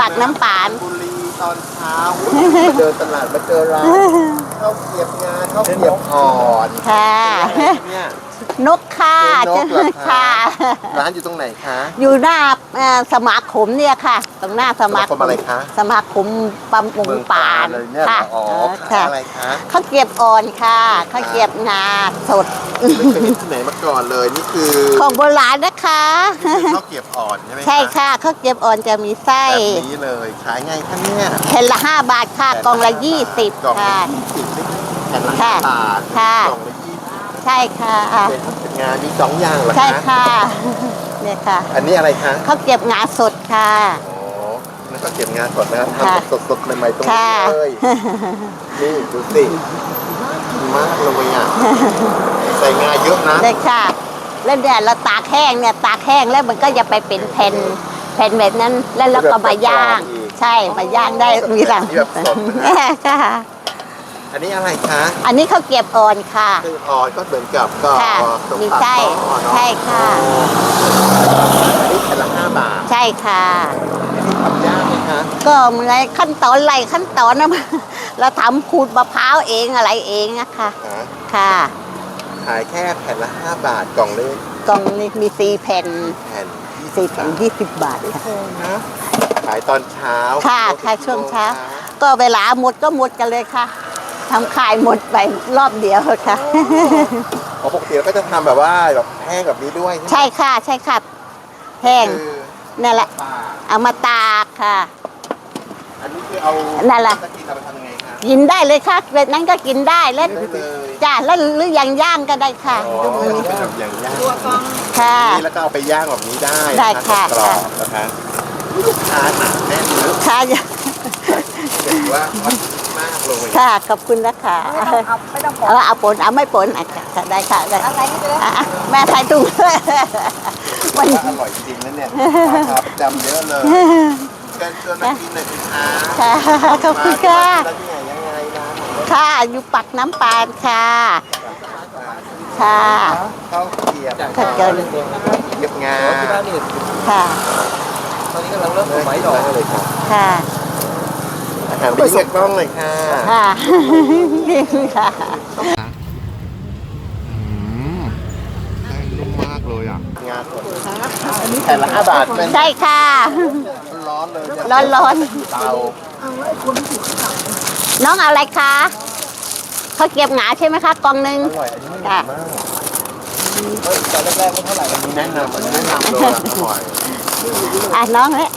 ปากน้ำปาน บุรีตอนเช้ามาเดินตลาดมาเจอร้านข้าวเกรียบงาข้าวเกรียบอ่อนค่ะ เนี่ย นกค่ะเป็นนกเหรอคะ ค่ะ ร้านอยู่ตรงไหนคะ อยู่หน้าเอ่อสมาคมเนี่ยค่ะ ตรงหน้าสมาสมาคมอะไรคะ สมาคมประมงเมืองป่าปานเลยเนี่ยเหรค่ะออ๋อเออขาค่ะยอะไรคะข้าวเกรียบอ่อนค่ะข้าวเกรียบงาสดไม่เคยเห็นที่ไหนมาก่อนเลยนี่คือของโบราณนะคะคือข้าวเกรียบอ่อนใช่ไหมคะใช่ค่ะข้าวเกรียบอ่อนจะมีไส้แบบนี้เลยขายไงคะเนี่ยแผ่นละห้าบาทค่ะกล่องละยี่สิบกล่องละค่ะ ยี่สิบนี่แผ่นละค่ะห้าบาทค่ะ กล่องละยี่สิบ ใช่ค่ะ เป็นงานมีสองอย่างเหรอคะใช่ค่ะเนี่ยค่ะ อันนี้อะไรคะข้าวเกรียบงาสดค่ะอ๋อแล้วก็เก็บงานสดนะครับค่ะทำสดๆใหม่ๆตรงนี้ค่ะเลยนี่ดูสิดีมากเลยอะใส่งาเยอะนะเลยค่ะ แล้วเนี่ยเราตากแห้งเนี่ยตากแห้งแล้วมันก็จะไปเป็นแผ่นแผ่นแบบนั้นแล้วเราก็มาย่าง ใช่มาย่างได้มีหลังแบบสดนะค่ะ อันนี้อะไรคะอันนี้ข้าวเกรียบอ่อนค่ะ คืออ่อนก็เหมือนกับก็ค่ะตรงมีปากไส้ท่อเนาะใช่ค่ะ อันนี้แผ่นละห้าบาทใช่ค่ะ อันนี้ทำยากไหมคะก็มันอะไรขั้นตอนอะไรขั้นตอนนะ เราทำขูดมะพร้าวเองอะไรเองอะค่ะ หาค่ะ ขายแค่แผ่นละห้าบาทกล่องเล็กกล่องนี้มีสี่แผ่นแผ่นสี่แผ่นยี่สิบบาทค่ะแพงนะขายตอนเช้าค่ะค่ะช่วงเช้า ก็เวลาหมดก็หมดกันเลยค่ะ ทำขายหมดไปรอบเดียวค่ะอ๋อปกติเราก็จะทำแบบว่าแบบแห้งแบบนี้ด้วยใช่ค่ะใช่ค่ะแห้งคือนั่นแหละปลาเอามาตากค่ะ อันนี้คือเอานั่นแหละ จะกินเราไปทำยังไงคะ กินได้เลยค่ะแบบนั้นก็กินได้แล้วได้เลย จ้าแล้วหรืออย่างย่างก็ได้ค่ะ อ๋ออันนี้เป็นแบบอย่างย่างค่ะ นี่แล้วก็เอาไปย่างแบบนี้ได้ได้ค่ะ กรอบๆนะคะลูกค้าหนาแน่นเลยค่ะ เห็นว่าวัด มากเลยค่ะขอบคุณนะคะไม่ต้องปเออเอาปนเอาไม่ปนอะค่ะได้ค่ะได้อะไรนี่ไปเลยอะแม่ใส่ถุงมันว่าอร่อยจริงนะเนี่ยราคาประจำเยอะเลยเชิญชวนมากินหน่อยสิคะค่ะขอบคุณค่ะมาที่ไหนยังไงร้านของค่ะอยู่ปักน้ำปานค่ะค่ะข้าวเกรียบข้าวเกรียบเก็บงาค่ะตอนนี้กำลังเริ่มเริ่สมัยดอกเลยค่ะ ค่ะอาหารไปเก็บกล้องเลยค่ะค่ะค่ะได้นุ่มมากเลยอะ งาสดแผ่นละห้าบาทเป็นใช่ค่ะ ร้อนเลยเนี่ยร้อนร้อนเตาน้องเอาอะไรคะเขาวเก็บหงาใช่ไหมคะกล่องหนึ่งอร่อยอันนี้ไม่ค่ะมากเฮ้ยตอนแรกๆไม่เท่าไหร่อันนี้แนะนำอันนี้แนะนำเลยอะอร่อยอะน้องเนี่ย